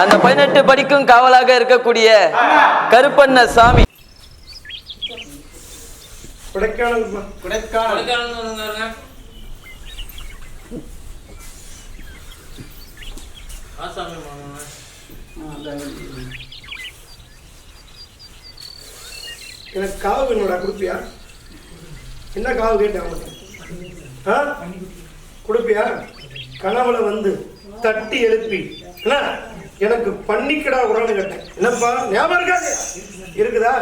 அந்த பதினெட்டு படிக்கும் காவலாக இருக்கக்கூடிய கருப்பண்ண சாமி. கொடைக்கானல் கொடைக்கானல் எனக்கு காவு வேணும்டா கொடுப்பியா? என்ன காவு கேட்டேன் அவனுக்கு? ஆ? கொடுப்பியா? கனவுல வந்து தட்டி எழுப்பி. என்ன? எனக்கு பண்ணிக்கடா உரான்னு கேட்டேன். என்னப்பா ஞாபகம் இருக்காது? இருக்குதா?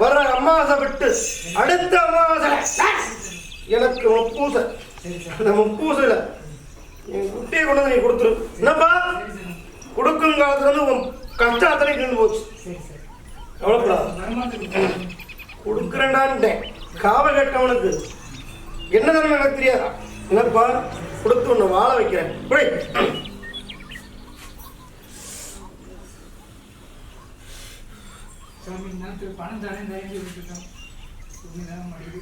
வர அம்மாவாசை விட்டு அடுத்த அம்மாவாசை எனக்கு முப்பூசை. அந்த முப்பூசையில் என் குட்டியை கொண்டு வந்து நீ கொடுத்துரு. என்னப்பா? கொடுக்கும் காலத்துல இருந்து உன் கஷ்டம் அத்தனை நின்று போச்சு. எவ்வளோப்படாது கொடுக்குறேன்டான்ட்டேன் காவல் கேட்டவனுக்கு என்ன தானே எனக்கு தெரியாதா? என்னப்பா? கொடுத்து உன்னை வாழ வைக்கிறேன். சாமி நேரத்துக்கு பணம் தரேன் தயங்கி விட்டுட்டோம் நேரம் மடிவு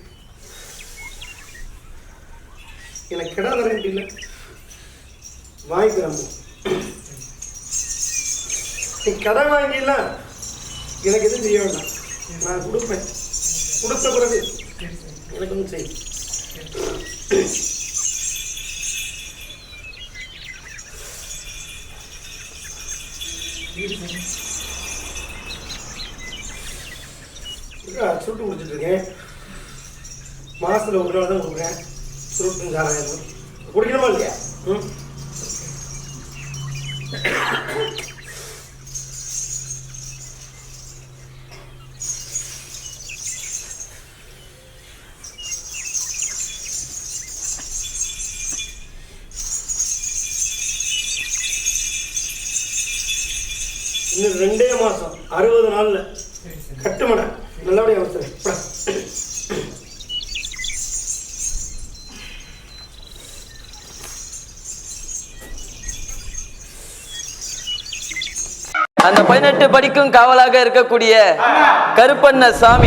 எனக்கு கிடா தரேன் இல்லை. வாங்கிக்கிறேன் நீ கடை வாங்கில எனக்கு எதுவும் செய்ய வேண்டாம். நான் கொடுப்பேன். கொடுத்த பிறகு எனக்கு ஒன்றும் செய் இருக்கா, சுருட்டு குடிச்சிட்டு இருக்கேன். மாசத்துல ஒரு நாள் தான் கொடுக்குறேன். சுருட்டும் சாராயம் குடிக்கணுமா இல்லையா? ம்? இன்னும் ரெண்டே மாதம் அறுபது நாளில் கட்டுமடை. நல்லபடியா வச்சுறேன் அந்த பதினெட்டு படிக்கும் காவலாக இருக்கக்கூடிய கருப்பண்ண சாமி.